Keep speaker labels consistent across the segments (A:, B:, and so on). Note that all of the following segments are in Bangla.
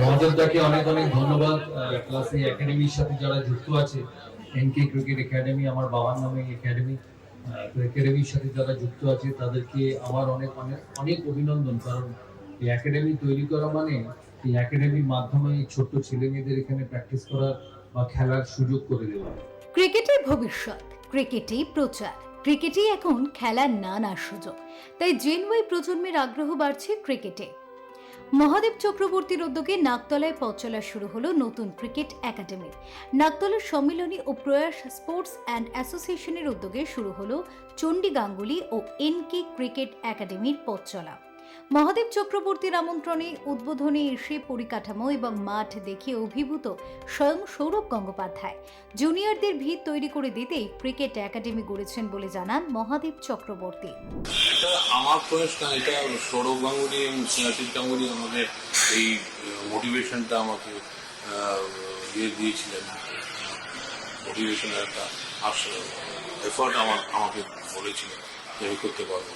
A: মহাদেবদাকে অনেক অনেক ধন্যবাদ। এই একাডেমির সাথে যারা যুক্ত আছে এনকে ক্রিকেট একাডেমি আমার বাবার নামে একাডেমি একাডেমির সাথে যারা যুক্ত আছে, তাদেরকে আমার অনেক অনেক অনেক অভিনন্দন। কারণ এই একাডেমি তৈরি করা মানে এই একাডেমির মাধ্যমে ছোট্ট ছেলে মেয়েদের এখানে প্র্যাকটিস করার বা খেলার সুযোগ করে দেওয়া।
B: ক্রিকেটের ভবিষ্যৎ, ক্রিকেটেই প্রচার, ক্রিকেটেই এখন খেলার নানা সুযোগ। তাই জেনওয়াই প্রজন্মের আগ্রহ বাড়ছে ক্রিকেটে। মহাদেব চক্রবর্তীর উদ্যোগে নাকতলায় পথ চলা শুরু হলো নতুন ক্রিকেট একাডেমি। নাকতলার সম্মিলনী ও প্রয়াস স্পোর্টস অ্যান্ড অ্যাসোসিয়েশনের উদ্যোগে শুরু হলো চণ্ডী গাঙ্গুলি ও এনকে ক্রিকেট একাডেমির পথ চলা। মহাদেব চক্রবর্তীর আমন্ত্রণে উদ্বোধনে এসে পরিকাঠামো এবং মাঠ দেখে অভিভূত স্বয়ং সৌরভ গঙ্গোপাধ্যায়। জুনিয়রদের ভিত তৈরি করে দিতেই ক্রিকেট একাডেমি গড়েছেন বলে জানান মহাদেব চক্রবর্তী।
C: এটা আমার প্রয়াস এটা সৌরভ গাঙ্গুলি এবং স্নেহাশিস গাঙ্গুলি আমাদের এই মোটিভেশনটা আমাকে ইয়ে দিয়েছিলেন। মোটিভেশনের একটা এফার্ট আমার, আমাকে বলেছিলেন যে আমি করতে পারব।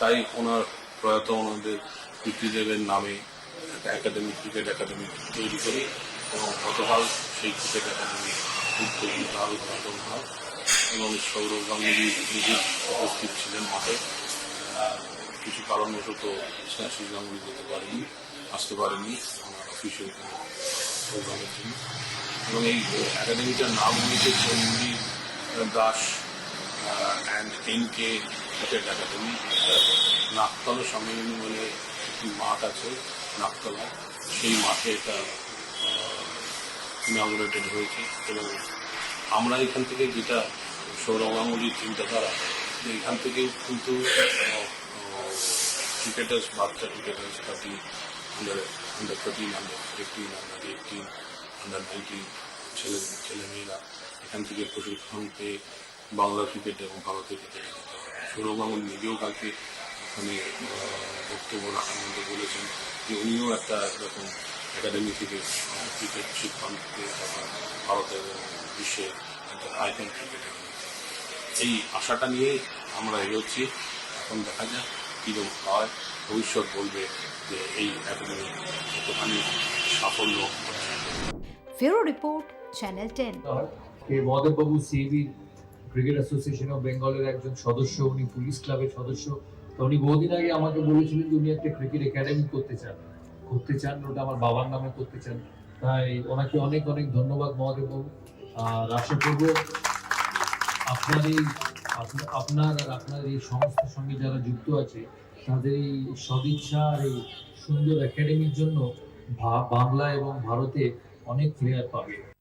C: তাই ওনার প্রয়াত ওনাদের পিতৃদেবের নামে একটা একাডেমি ক্রিকেট একাডেমি তৈরি করি এবং গতকাল সেই ক্রিকেট একাডেমি উদ্বোধন হয় উদ্বোধন হয় এবং সৌরভ গাঙ্গুলি নিজে উপস্থিত ছিলেন মাঠে। কিছু কারণবশত স্নেহাশিস গাঙ্গুলি যেতে পারেনি আসতে পারেনি আমার কোনো প্রোগ্রামের জন্য। এবং এই একাডেমিটার নাম হয়েছে Chandi Das and N K cricket academy Naktala Sammilani বলে একটি মাঠ আছে, নাকতলা। সেই মাঠে এটা ইনাগুরেটেড হয়েছে এবং আমরা এখান থেকে যেটা সৌরভ চিন্তাধারা, এখান থেকেও কিন্তু ক্রিকেটার্স বাচ্চা cricketers thirty under under thirteen under fifteen under eighteen under nineteen ছেলে, ছেলেমেয়েরা এখান থেকে প্রশিক্ষণ পেয়ে বাংলা ক্রিকেট এবং ভারতের ক্রিকেটে সৌরভ গাঙ্গুলি নিজেও কালকে ওখানে বক্তব্য রাখার মধ্যে বলেছেন যে উনিও একটা এরকম একাডেমি থেকে ক্রিকেট তখন ভারতের এবং বিশ্বে একটা আইকন ক্রিকেট এই আশাটা নিয়ে আমরা এগোচ্ছি। এখন দেখা যাক কীরকম হয়। ভবিষ্যৎ বলবে যে এই একাডেমি কতখানি সাফল্য
B: ফেরো report channel ten.
A: K Mahadevbabu CAB cricket association of বেঙ্গলের একজন সদস্য, উনি পুলিশ ক্লাবের সদস্য। তো উনি বহুদিন আগে আমাকে বলেছিলেন যে উনি একটা ক্রিকেট একাডেমি করতে চান। করতে চান, ওটা আমার বাবার নামে করতে চান। তাই ওনাকে অনেক অনেক ধন্যবাদ মহাদেববাবু আর আশা করব আপনার এই আপনা- আপনার আর আপনার এই সংস্থার সঙ্গে যারা যুক্ত আছে, তাদের এই সদিচ্ছা আর এই সুন্দর একাডেমির জন্য বাংলা এবং ভারতে অনেক প্লেয়ার পাবে।